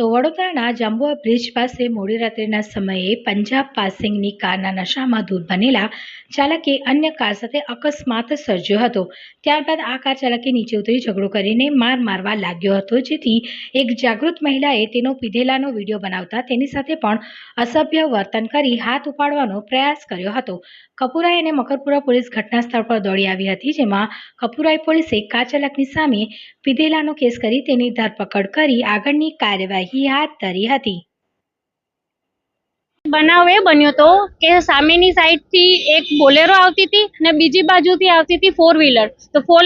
તો વડોદરાના જાંબુઆ બ્રિજ પાસે મોડી રાત્રિના સમયે પંજાબ પાસિંગની કારના નશામાં દૂર બનેલા ચાલકે અન્ય કાર સાથે અકસ્માત સર્જ્યો હતો. ત્યારબાદ આ કાર ચાલકે નીચે ઉતરી ઝઘડો કરીને માર મારવા લાગ્યો હતો. જેથી એક જાગૃત મહિલાએ તેનો પીધેલાનો વીડિયો બનાવતા તેની સાથે પણ અસભ્ય વર્તન કરી હાથ ઉપાડવાનો પ્રયાસ કર્યો હતો. કપુરાઈ અને મકરપુરા પોલીસ ઘટના સ્થળ પર દોડી આવી હતી, જેમાં કપુરાઈ પોલીસે કાર ચાલકની સામે પીધેલાનો કેસ કરી તેની ધરપકડ કરી આગળની કાર્યવાહી હાથ ધરી હતી. બનાવ એ બન્યો તો કે સામેની સાઈડથી એક બોલેરો આવતી હતી અને બીજી બાજુથી આવતી હતી ફોર વ્હીલર તો ફોર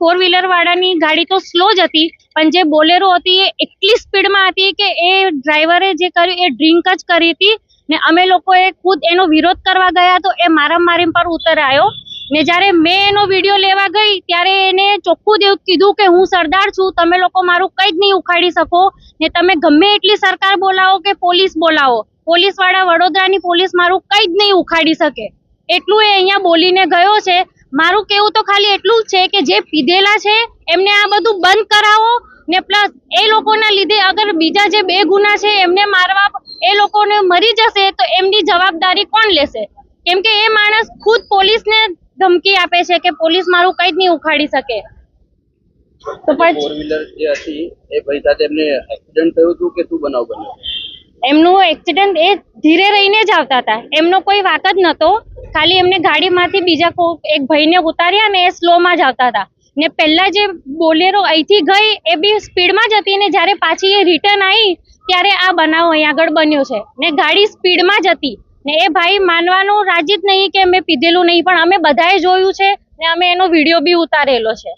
ફોર વ્હીલર વાળાની ગાડી તો સ્લો જ હતી, પણ જે બોલેરો હતી એ એટલી સ્પીડમાં હતી કે એ ડ્રાઈવરે જે કર્યું એ ડ્રિંક જ કરી હતી ને અમે લોકોએ ખુદ એનો વિરોધ કરવા ગયા તો એ મારામારી પર ઉતર આવ્યો ને જ્યારે મેં એનો વીડિયો ગઈ ત્યારે એને ચોખ્ખું દેવ કીધું કે હું સરદાર છું, તમે લોકો મારું કંઈ જ નહીં ઉખાડી શકો. ને તમે ગમે એટલી સરકાર બોલાવો કે પોલીસ બોલાવો. પોલીસવાળા વડોદરાની પોલીસ મારું કંઈ જ નહીં ઉખાડી શકે. એટલું એ અહીંયા બોલીને ગયો છે. મારું કેવું તો ખાલી એટલું જ છે કે જે પીધેલા છે, એમને આ બધું બંધ કરાવો. ને પ્લસ એ લોકોના લીધે અગર બીજા જે બે ગુના છે, એમને મારવા એ લોકોને મરી જશે, તો એમની જવાબદારી કોણ લેશે? કેમ કે એ માણસ ખુદ પોલીસને ધમકી આપે છે કે પોલીસ મારું કઈ જ નહીં ઉખાડી શકે. તો ફોર વ્હીલર જે હતી એ ભાઈ સાથે એમને એક્સિડન્ટ થયું હતું કે શું બનાવ બન્યો? એમનું એક્સિડન્ટ એ ધીરે રહીને જ આવતા હતા. એમનો કોઈ વાક જ નહોતો. ખાલી એમને ગાડીમાંથી બીજા એક ભાઈને ઉતાર્યા ને એ સ્લોમાં જ આવતા હતા. ને પહેલા જે બોલેરો અહીંથી ગઈ એ બી સ્પીડમાં જ હતી ને જ્યારે પાછી એ રિટર્ન આવી ત્યારે આ બનાવ અહીં આગળ બન્યો છે. ને ગાડી સ્પીડમાં જ હતી. ને એ ભાઈ માનવાનું રાજી જ નહીં કે મેં પીધેલું નહીં પણ અમે બધાએ જોયું છે ને અમે એનો વીડિયો બી ઉતારેલો છે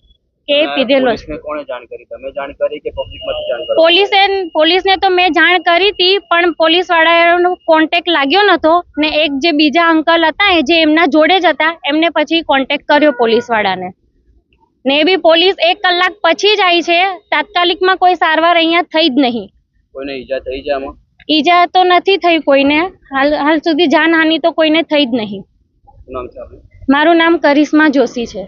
કે પીધેલો છે. પોલીસને કોણે જાણ કરી? તમે જાણ કરી કે પબ્લિક જાણ કરી? પોલીસે પોલીસને તો મેં જાણ કરી હતી પણ પોલીસ વાળાનો કોન્ટેક્ટ લાગ્યો નતો ને એક જે બીજા અંકલ હતા એ જે એમના જોડે જ હતા એમને પછી કોન્ટેક્ટ કર્યો પોલીસ વાળાને ને બી પોલીસ એક કલાક પછી જ આવી છે તાત્કાલિકમાં કોઈ સારવાર અહીંયા થઈ જ નહીં. કોઈને ઈજા થઈ છે આમાં? ઈજા તો નથી થઈ કોઈને. હાલ હાલ સુધી જાનહાનિ તો કોઈને થઈ જ નહીં. મારું નામ કરિશ્મા જોશી છે.